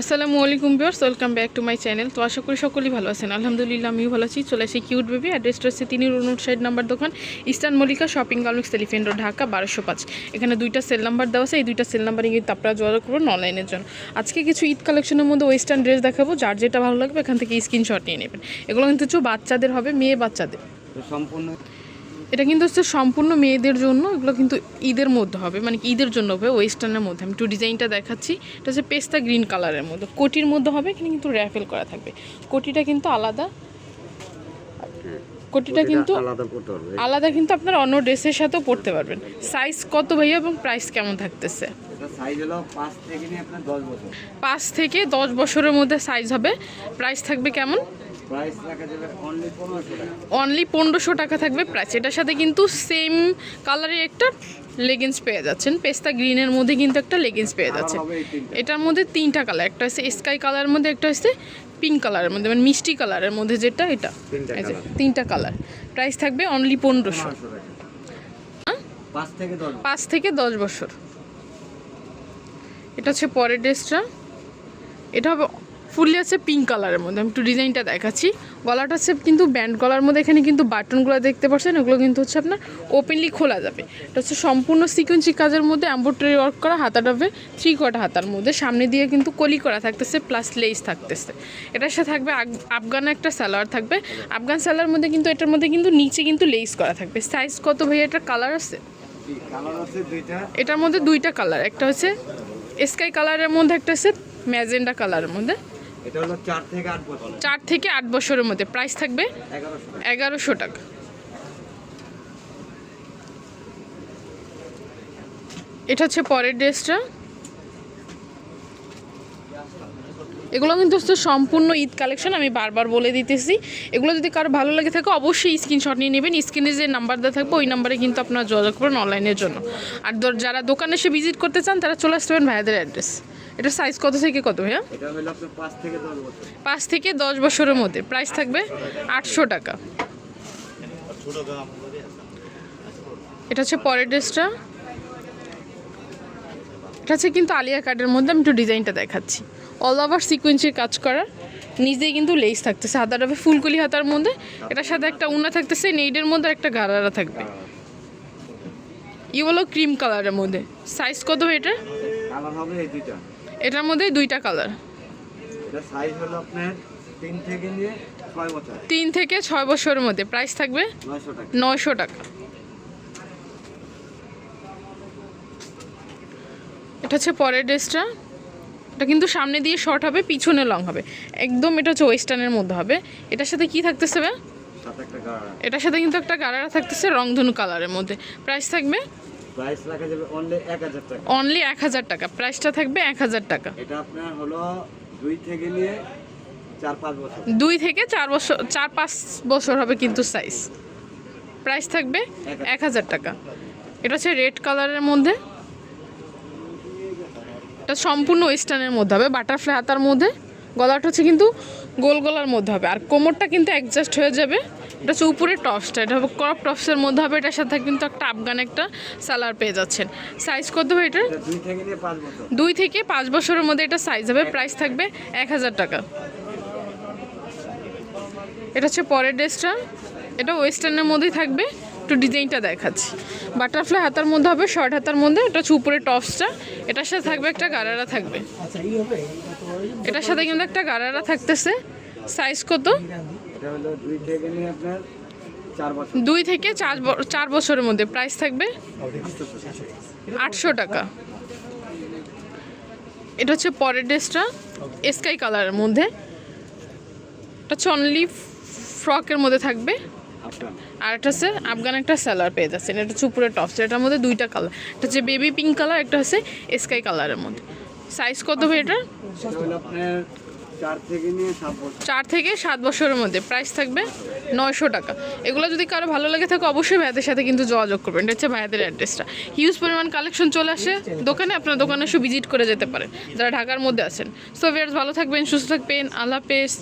আসসালামু আলাইকুম dears welcome back to my channel. তো আশা করি সকলেই ভালো আছেন। আলহামদুলিল্লাহ, আমিও ভালো আছি। চলে আসি কিউট বেবি, অ্যাড্রেসটা হচ্ছে তিনি রুনুট সাইড নাম্বার দোকান, eastern Mallika shopping complex elephant road Dhaka, বারোশো পাঁচ। এখানে দুইটা সেল নাম্বার দেওয়া আছে। এই দুইটা সেল নাম্বারে কিন্তু আপনারা যোগাযোগ করবেন অনলাইনের জন্য। আজকে কিছু ঈদ কালেকশনের মধ্যে ওয়েস্টার্ন ড্রেস দেখাবো, যার যেটা ভালো লাগবে, এখান থেকে স্ক্রিনশট নিয়ে নেবেন। এগুলো কিন্তু বাচ্চাদের হবে, মেয়ে বাচ্চাদের। সম্পূর্ণ এটা কিন্তু হচ্ছে সম্পূর্ণ মেয়েদের জন্য এগুলো কিন্তু ঈদের মধ্যে হবে মানে ঈদের জন্য হবে ওয়েস্টার্নের মধ্যে। আমি একটু ডিজাইনটা দেখাচ্ছি এটা হচ্ছে পেস্তা গ্রিন কালারের মধ্যে। কোটির মধ্যে হবে এখানে কিন্তু র্যাফেল করা থাকবে। কোটিটা কিন্তু আলাদা। কোটিটা কিন্তু আলাদা করতে পারবে আলাদা কিন্তু আপনার অন্য ড্রেসের সাথেও পরতে পারবেন। সাইজ কত ভাইয়া এবং প্রাইস কেমন থাকতেছে? এটা সাইজ হলো পাঁচ থেকে দশ বছরের মধ্যে সাইজ হবে। প্রাইস থাকবে কেমন? অনলি পনেরোশো টাকা। থাকবে প্রাইস এটার সাথে কিন্তু সেম কালারের একটা লেগিংস পেয়ে যাচ্ছেন। পেস্তা গ্রিনের মধ্যে কিন্তু একটা লেগিংস পেয়ে যাচ্ছেন। তিনটা। এটার মধ্যে তিনটা কালার একটা হচ্ছে স্কাই কালারের মধ্যে একটা হচ্ছে পিঙ্ক কালারের মধ্যে। মানে মিষ্টি কালারের মধ্যে যেটা এটা। তিনটা কালার প্রাইস থাকবে অনলি পনেরোশো। দশ পাঁচ থেকে দশ বছর। এটা হচ্ছে পরের ড্রেসটা এটা হবে ফুললি আছে পিঙ্ক কালারের মধ্যে। আমি একটু ডিজাইনটা দেখাচ্ছি। গলাটা হচ্ছে কিন্তু ব্যান্ড গলার মধ্যে এখানে কিন্তু বাটনগুলো দেখতে পাচ্ছেন, ওগুলো কিন্তু হচ্ছে আপনার ওপেনলি খোলা যাবে। এটা হচ্ছে সম্পূর্ণ সিকুয়েন্সি কাজের মধ্যে এম্ব্রয়ডারি ওয়ার্ক করা হাতাটা হবে থ্রি কটা হাতার মধ্যে। সামনে দিয়ে কিন্তু কলি করা থাকতেছে প্লাস লেস থাকতেছে। এটার সাথে থাকবে আফগান একটা স্যালোয়ার থাকবে। আফগান স্যালোয়ার মধ্যে কিন্তু, এটার মধ্যে কিন্তু নিচে কিন্তু লেস করা থাকবে। সাইজ কত ভাই এটার কালার আছে? এটার মধ্যে দুইটা কালার একটা হচ্ছে স্কাই কালারের মধ্যে, একটা হচ্ছে ম্যাজেন্ডা কালারের মধ্যে। এটা হলো চার থেকে আট বছর। চার থেকে আট বছরের মধ্যে। প্রাইস থাকবে? এগারোশো টাকা। এটা হচ্ছে পরের ড্রেসটা। এগুলো কিন্তু হচ্ছে সম্পূর্ণ ঈদ কালেকশন আমি বারবার বলে দিতেছি। এগুলো যদি কারও ভালো লাগে থাকে অবশ্যই স্ক্রিনশট নিয়ে নেবেন। স্ক্রিনে যে নাম্বার দেওয়া থাকবে ওই নাম্বারে কিন্তু আপনারা যোগাযোগ করবেন অনলাইনের জন্য। আর যারা দোকানে এসে ভিজিট করতে চান তারা চলে আসতে পারেন ভাইয়াদের অ্যাড্রেস এটা সাইজ কত থেকে কত ভাইয়া? এটা পাঁচ থেকে দশ বছরের মধ্যে। প্রাইস থাকবে আটশো টাকা। এটা হচ্ছে পরের ড্রেসটা। এটা হচ্ছে কিন্তু আলিয়া কার্ডের মধ্যে আমি একটু ডিজাইনটা দেখাচ্ছি। অল ওভার সিকুয়েন্সের কাজ করা। নিজেই কিন্তু লেস থাকতেছে। হাতাটা হবে ফুলকলি হাতার মধ্যে। এটার সাথে একটা উনা থাকতেছে নেইডের মধ্যে একটা গারারা থাকবে। ই হলো ক্রিম কালারের মধ্যে। সাইজ কত এটার কালার হবে এই দুইটা। এটার মধ্যে দুইটা কালার। এটা সাইজ হলো আপনার তিন থেকে নিয়ে ছয় বছর। তিন থেকে ছয় বছরের মধ্যে। প্রাইস থাকবে নয়শো টাকা। এটা হচ্ছে পরের ড্রেসটা। এটা কিন্তু সামনে দিয়ে শর্ট হবে পিছনে লং হবে। একদম এটা হচ্ছে ওয়েস্টার্নের মধ্যে হবে। এটার সাথে কি থাকতেছে এটার সাথে কিন্তু একটা গারারা থাকতেছে রংধনু কালারের মধ্যে। প্রাইস থাকবে প্রাইস রাখা যাবে অনলি এক হাজার টাকা। অনলি এক হাজার টাকা। প্রাইসটা থাকবে এক হাজার টাকা। এটা আপনার হলো দুই থেকে নিয়ে চার পাঁচ বছর। দুই থেকে চার বছর চার পাঁচ বছর হবে কিন্তু সাইজ প্রাইস থাকবে এক হাজার। টাকা। এটা হচ্ছে রেড কালারের মধ্যে। এটা সম্পূর্ণ ওয়েস্টার্নের মধ্যে হবে বাটারফ্লাই হাতার মধ্যে। গলাটা হচ্ছে কিন্তু গোল গলার মধ্যে হবে। আর কোমরটা কিন্তু অ্যাডজাস্ট হয়ে যাবে। এটা হচ্ছে উপরে টপসটা এটা হবে ক্রপ টপসের মধ্যে হবে এটার সাথে কিন্তু একটা আফগান একটা সালার পেয়ে যাচ্ছেন। সাইজ কত হবে এটার এটা দুই থেকে পাঁচ দুই থেকে পাঁচ বছরের মধ্যে এটা সাইজ হবে প্রাইস থাকবে এক হাজার টাকা। এটা হচ্ছে পরের ড্রেসটা এটা ওয়েস্টার্নের মধ্যেই থাকবে একটু ডিজাইনটা দেখাচ্ছি। বাটারফ্লাই হাতার মধ্যে হবে শর্ট হাতার মধ্যে এটা হচ্ছে উপরে টপসটা এটার সাথে থাকবে একটা গারারা থাকবে। এটার সাথে কিন্তু একটা গারারা থাকতেছে। সাইজ কত? এটা হলো দুই থেকে নিয়ে আপনার চার দুই থেকে চার ব- চার বছরের মধ্যে প্রাইস থাকবে আটশো টাকা। এটা হচ্ছে পরের ড্রেসটা স্কাই কালারের মধ্যে। এটা হচ্ছে অনলি ফ্রকের মধ্যে থাকবে। আর একটা হচ্ছে আফগান একটা স্যালার পেয়ে যাচ্ছেন। এটা হচ্ছে উপরে টপস এটার মধ্যে দুইটা কালার এটা হচ্ছে বেবি পিঙ্ক কালার একটা হচ্ছে স্কাই কালারের মধ্যে। সাইজ কত হবে এটা? চার থেকে সাত বছরের মধ্যে। প্রাইস থাকবে নয়শো টাকা। এগুলো যদি কারও ভালো লাগে থাকে, অবশ্যই ভাইয়াদের সাথে কিন্তু যোগাযোগ করবেন। এটা হচ্ছে ভাইয়াদের অ্যাড্রেসটা হিউজ পরিমাণ কালেকশন চলে আসে দোকানে, আপনার দোকানে এসে ভিজিট করে যেতে পারেন, যারা ঢাকার মধ্যে আছেন। সো ভিয়ার্স ভালো থাকবেন, সুস্থ থাকবেন, আল্লাহ হাফেজ।